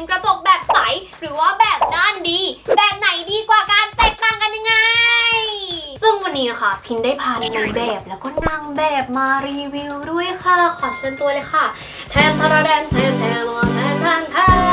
มกระจกแบบใส หรือว่าแบบด้านดี แบบไหนดีกว่ากันแตกต่างกันยังไง ซึ่งวันนี้นะคะ พินได้พานายแบบแล้วก็นางแบบมารีวิวด้วยค่ะ ขอเชิญตัวเลยค่ะ แทมทาราแดมแทมแทมแทมแทมแทม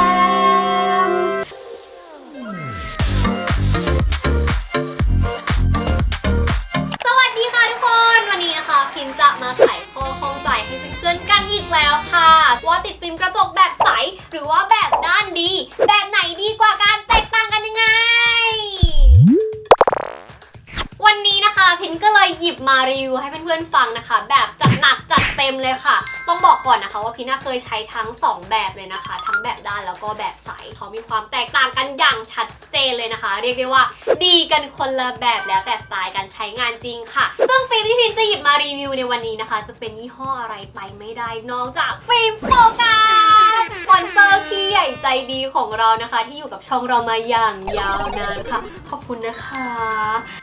ยหยิบมารีวิวให้เพื่อนๆฟังนะคะ แบบจัดหนักจัดเต็มเลยค่ะ ต้องบอกก่อนนะคะ ว่าพินน่ะเคยใช้ทั้ง 2 แบบเลยนะคะ ทั้งแบบด้านแล้วก็แบบใสเขามีความแตกต่างกันอย่างชัดเจนเลยนะคะ เรียกได้ว่าดีกันคนละแบบแล้วแต่สไตล์การใช้งานจริงค่ะ ซึ่งฟิล์มที่พินจะหยิบมารีวิวในวันนี้นะคะ จะเป็นยี่ห้ออะไรไปไม่ได้นอกจากฟิล์มโฟกัส สปอนเซอร์พี่ใหญ่ใจดีของเรานะคะ ที่อยู่กับช่องเรามาอย่างยาวนานค่ะ ขอบคุณนะคะ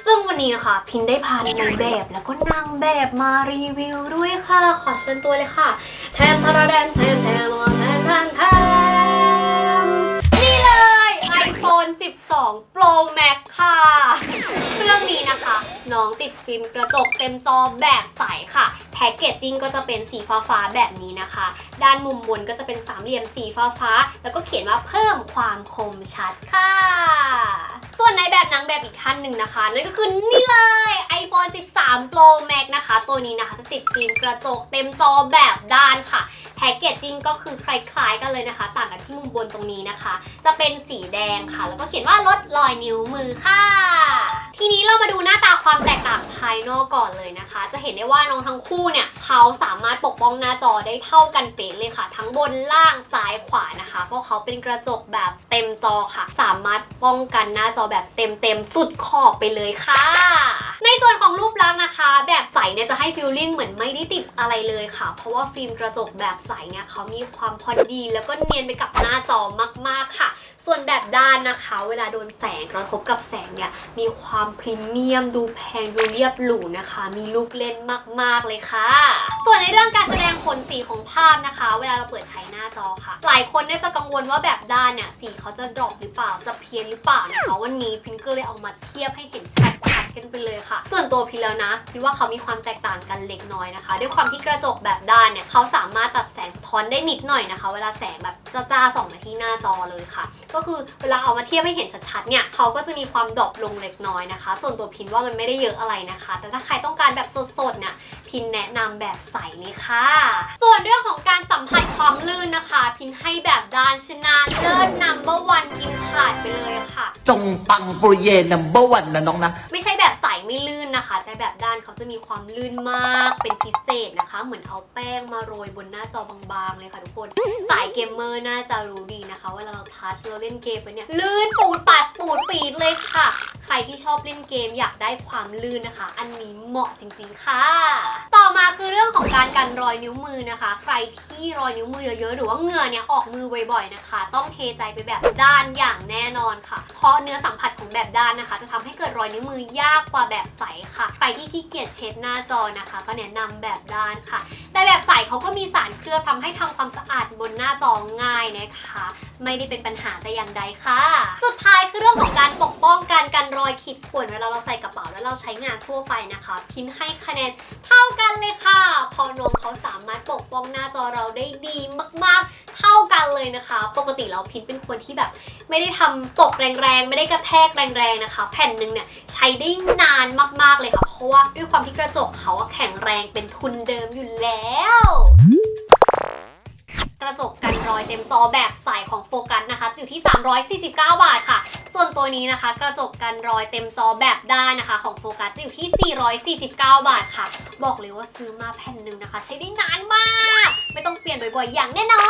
ซึ่งวันนี้นะคะ พินได้พานายแบบแล้วก็นางแบบมารีวิวด้วยค่ะ ขอเชิญตัวเลยค่ะ แทมทาราแดมแทมแทมแทมแทมแทม 12 Pro Max ค่ะ เครื่องนี้นะคะ น้องติดฟิล์มกระจกเต็มจอแบบใสค่ะ แพ็กเกจจิ้งก็จะเป็นสีฟ้าฟ้าๆแบบนี้นะคะ ด้านมุมบนก็จะเป็นสามเหลี่ยมสีฟ้าฟ้า แล้วก็เขียนว่าเพิ่มความคมชัดค่ะ ส่วนในแบบนางแบบอีกท่านหนึ่งนะคะ นั่นก็คือนี่เลย iPhone 3 Pro Max นะคะ ตัวนี้นะคะจะติดฟิล์มกระจกเต็มจอแบบด้านค่ะ แพ็กเกจจิ้งก็คือคล้าย ๆ กันเลยนะคะ ต่างกันที่มุมบนตรงนี้นะคะ จะเป็นสีแดงค่ะ แล้วก็เขียนว่าลดรอยนิ้วมือค่ะ ทีนี้เรามาดูหน้าตาความแตกต่างภายนอกก่อนเลยนะคะ จะเห็นได้ว่าน้องทั้งคู่เนี่ยเขาสามารถปกป้องหน้าจอได้เท่ากันเป๊ะเลยค่ะ ทั้งบนล่างซ้ายขวานะคะ เพราะเขาเป็นกระจกแบบเต็มจอค่ะ สามารถป้องกันหน้าจอแบบเต็มๆสุดขอบไปเลยค่ะ ในส่วนของรูปลักษณ์นะคะ แบบใสเนี่ยจะให้ฟิลลิ่งเหมือนไม่ได้ติดอะไรเลยค่ะ เพราะว่าฟิล์มกระจกแบบใสเนี่ยเขามีความพอดีแล้วก็เนียนไปกับหน้าจอมากๆค่ะ ส่วนแบบด้านนะคะ เวลาโดนแสงกระทบกับแสงเนี่ยมีความพรีเมียม ดูแพงดูเรียบหรูนะคะ มีลูกเล่นมากๆเลยค่ะ ส่วนในเรื่องการแสดงผลสีของภาพนะคะ เวลาเราเปิดใช้หน้าจอค่ะ หลายคนเนี่ยจะกังวลว่าแบบด้านเนี่ยสีเขาจะดรอปหรือเปล่าจะเพี้ยนหรือเปล่านะคะวันนี้พินก็เลยเอามาเทียบให้เห็นชัด กันไปเลยค่ะ ส่วนตัวพิแล้วนะพิว่าเขามีความแตกต่างกันเล็กน้อยนะคะ ด้วยความที่กระจกแบบด้านเนี่ยเขาสามารถตัดแสงสะท้อนได้นิดหน่อยนะคะ เวลาแสงแบบจ้าๆส่องมาที่หน้าจอเลยค่ะ ก็คือเวลาเอามาเทียบให้เห็นชัดๆเนี่ยเขาก็จะมีความดรอปลงเล็กน้อยนะคะ ส่วนตัวพินว่ามันไม่ได้เยอะอะไรนะคะ แต่ถ้าใครต้องการแบบสดๆเนี่ยพินแนะนำแบบใสเลยค่ะ ส่วนเรื่องของการสัมผัสความลื่นนะคะ พินให้แบบด้านชนะเลิศนัมเบอร์วันกินขาดไปเลยค่ะ จงปังปุริเยนัมเบอร์วันนะน้องนะ แบบใสไม่ลื่นนะคะ แต่แบบด้านเขาจะมีความลื่นมากเป็นพิเศษนะคะ เหมือนเอาแป้งมาโรยบนหน้าจอบางๆเลยค่ะทุกคน สายเกมเมอร์น่าจะรู้ดีนะคะเวลาเราทัชเราเล่นเกมไปเนี่ยลื่นปูดปัดปูดปีดเลยค่ะ ใครที่ชอบเล่นเกมอยากได้ความลื่นนะคะ อันนี้เหมาะจริงๆค่ะ ต่อมาคือเรื่องของการ กันรอยนิ้วมือนะคะ ใครที่รอยนิ้วมือเยอะๆ หรือว่าเหงื่อเนี่ยออกมือบ่อยๆนะคะ ต้องเทใจไปแบบด้านอย่างแน่นอนค่ะ เพราะเนื้อสัมผัสของแบบด้านนะคะ จะทำให้เกิดรอยนิ้วมือยากกว่าแบบใสค่ะ ใครที่ขี้เกียจเช็ดหน้าจอนะคะ ก็แนะนำแบบด้านค่ะ แต่แบบใสเขาก็มีสารเคลือบทำให้ทำความสะอาดบนหน้าจอง่ายนะคะ ไม่ได้เป็นปัญหาแต่อย่างใดค่ะ สุดท้ายคือเรื่องของการปกป้องการกันรอยขีดข่วนเวลาเราใส่กระเป๋าแล้วเราใช้งานทั่วไปนะคะ พินให้คะแนนเท่ากันเลยค่ะพอนองเขาสามารถปกป้องหน้าจอเราได้ดีมากๆ เท่ากันเลยนะคะ ปกติเราพินเป็นคนที่แบบ ไม่ได้ทำตกแรงๆ ไม่ได้กระแทกแรงๆนะคะ แผ่นหนึ่งเนี่ยใช้ได้นานมากๆเลยค่ะ เพราะว่าด้วยความที่กระจกเขาแข็งแรงเป็นทุนเดิมอยู่แล้วกระจกกันรอยเต็มจอแบบใสของโฟกัสนะคะจะอยู่ที่ 349 บาทค่ะ ส่วนตัวนี้นะคะ กระจกกันรอยเต็มจอแบบได้นะคะ ของโฟกัสจะอยู่ที่ 449 บาทค่ะ บอกเลยว่าซื้อมาแผ่นหนึ่งนะคะ ใช้ได้นานมาก ไม่ต้องเปลี่ยนบ่อยๆ อย่างแน่นอ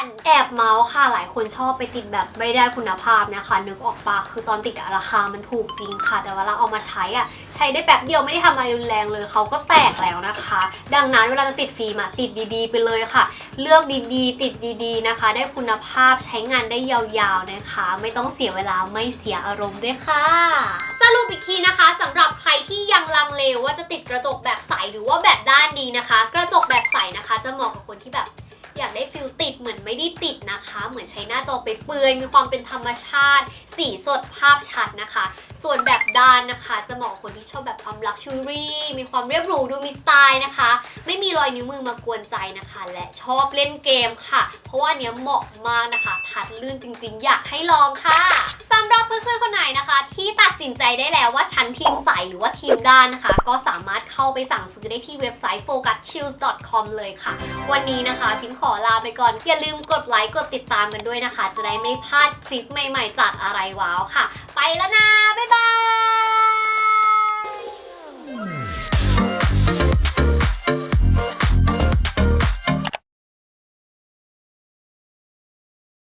นแอบเมาส์ค่ะหลายคนชอบไปติดแบบไม่ได้คุณภาพนะคะ นึกออกปะคือตอนติดราคามันถูกจริงค่ะ แต่เวลาเอามาใช้อะใช้ได้แป๊บเดียวไม่ได้ทำอะไรรุนแรงเลยเขาก็แตกแล้วนะคะ ดังนั้นเวลาจะติดฟิล์มอะติดดีๆ ไปเลยค่ะ เลือกดีๆ ติดดีๆนะคะ ได้คุณภาพใช้งานได้ยาวๆนะคะ ไม่ต้องเสียเวลาไม่เสียอารมณ์ด้วยค่ะ สรุปอีกทีนะคะสำหรับใครที่ยังลังเลว่าจะติดกระจกแบบใสหรือว่าแบบด้านดีนะคะ กระจกแบบใสนะคะ จะเหมาะกับคนที่แบบอยากได้ฟิลติดเหมือนไม่ได้ติดนะคะ เหมือนใช้หน้าจอไปเปลือยมีความเป็นธรรมชาติ สีสดภาพชัดนะคะ ส่วนแบบด้านนะคะ จะเหมาะกับคนที่ชอบแบบความลักชูรี่มีความเรียบหรูดูมีสไตล์นะคะ ไม่มีรอยนิ้วมือมากวนใจนะคะ และชอบเล่นเกมค่ะ ราะว่าเนี้ยเหมาะมากนะคะทัดลื่นจริงๆ อยากให้ลองค่ะสำหรับเพื่อนๆคนไหนนะคะ ที่ตัดสินใจได้แล้วว่าฉันทีมใสหรือว่าทีมด้านนะคะ ก็สามารถเข้าไปสั่งซื้อได้ที่เว็บไซต์ focuschills.com เลยค่ะ วันนี้นะคะพิมขอลาไปก่อน อย่าลืมกดไลค์กดติดตามกันด้วยนะคะ จะได้ไม่พลาดคลิปใหม่ๆจากอะไรว้าวค่ะ ไปแล้วนะ บ๊ายบาย